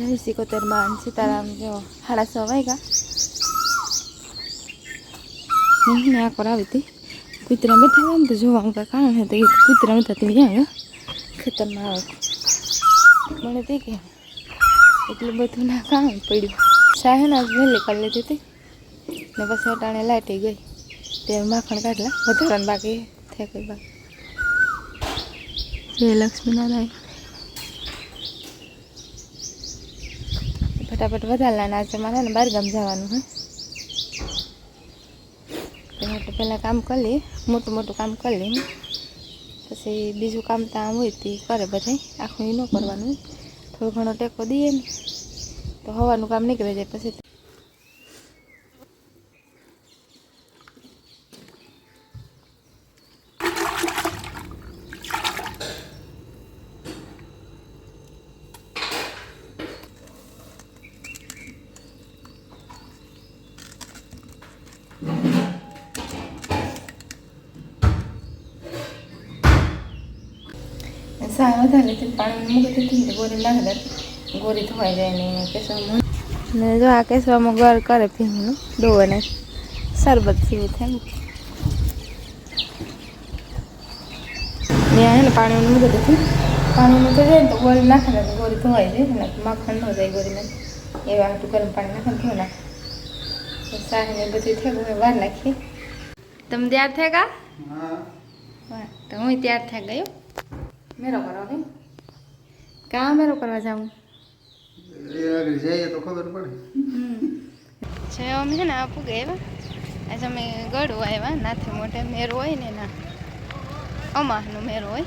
જય સિકોતેરમાં સીતારામ જો સાડા છ વાગ્યા હું ને આકોર આવી હતી કૂતરા બેઠા હતા ને તો જોવાનું કાંઈ કારણ છે તો એ કૂતરા હતા તે ક્યાં ખેતરમાં આવે મને તે કે એટલું બધું ના કામ પડ્યું ને આજ વહેલી કરી લીધી હતી ને પછી અટાણે લાટી ગઈ તે માખણ કાઢલા વધારાને બાકી થઈ ગઈ બાકી જય લક્ષ્મીનારાયણ ફટાફટ વધારલા છે. મારે ને બહારગામ જવાનું હા તો પહેલાં કામ કરી લઈએ. મોટું મોટું કામ કરી લઈએ. પછી બીજું કામ તો આમ હોય તે કરે બધાય આખું એ ન કરવાનું થોડો ઘણો ટેકો દઈએ ને. તો હવાનું કામ નીકળી જાય. પછી સાવ વધારે નથી પાણી મૂકી દીધી ગોરી નાખે ગોરી ધોવાઈ જાય ને કેસવામાં ને જો આ કેસવામાં ગર કરે પીવાનું ડોવાને શરબત પીવું થાય ત્યાં હે. ને પાણી મૂકી દીધું પાણી મૂકી જાય ને તો ગોરી નાખે ને ગોળી ગોરી ધોવાઈ જાય ને માખણ ન જાય ગોરીને એવા હાટું ગરમ પાણી નાખે ધો નાખે સાહેબ ને બધું થયું હવે વાર નાખીએ તમે ત્યાર થયા કા તો હું ત્યાર થઈ ગયો? મેરો કરો કે કાં મેરો કરવા જાઉં? જઈએ તો ખબર પડે. છે અમે છે ને આપુ ગયા આજે અમે ગળું આવ્યા નાથી મોટે મેરો હોય ને ના અમાસનો મેરો હોય.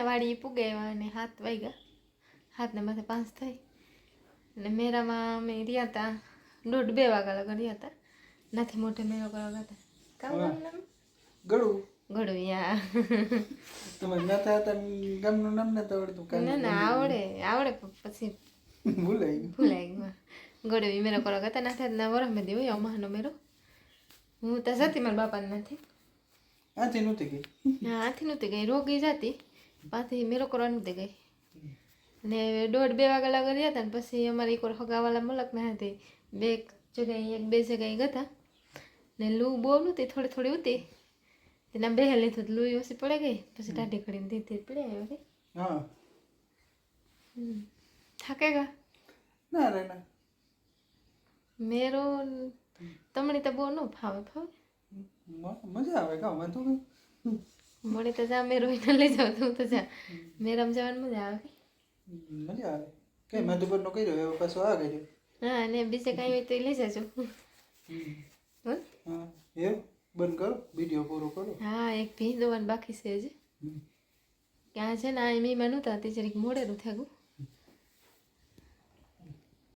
ને વાડી પૂગે અને હાથ વાગ્યા હાથને માથે પાંચ થઈ અને મેરામાં અમે રહ્યા હતા દોઢ બે વાગ્યા લગન રહ્યા હતા. નાથી મોઢે મેરો કરવા હતા. કામ નામ? ગળું? ગળું યા. તમે નતા હતા ને ગામનું નામ નતા આવડતું ના ના આવડે આવડે પછી ભૂલાઈ ભૂલાઈ ગયું. ગળું મેરો કરવા હતા. નાથી હાથના વરસ મેં હોય અમાનો મેરો હું તો જતી મારા બાપાને નથી. આથી નહોતી ગઈ? હાથી નહોતી ગઈ રોગી જતી. પાછી મેરો કરવા નહોતી ગઈ ને દોઢ બે વાગ્યા લાગી રહ્યા હતા ને પછી અમારી એક વાર હગાવાલા મુલક ના હતી બે જગ્યાએ એક બે જગ્યાએ ગયા ને લૂ બહુ નહોતી થોડી થોડી હતી. તેના બે લીધું તો લૂ ઓછી પડે ગઈ પછી ટાઢી કરીને ધીરે પડે આવ્યો રે હા. થાકે ગા? ના રે ના. મેરો તમને તો બહુ ન ફાવે ફાવે. મજા આવે કા વાંધો નહીં. મળી તો જા મેરો એને લઈ જાઉં તું તો જા મેરામાં જવાની મજા આવે. મજા આવે. કઈ મધુબરનો કર્યો? એવો પાછો આ કર્યો? હા અને બીજે કાંઈ હોય તો લઈ જજો. હો? એ? બંધ કરો. વીડિયો પૂરો કરો. હા એક ભી દોવાનું બાકી છે હજી. ક્યાં છે ને આ મહેમાન નહોતા તે જરીક મોડેરું થયું.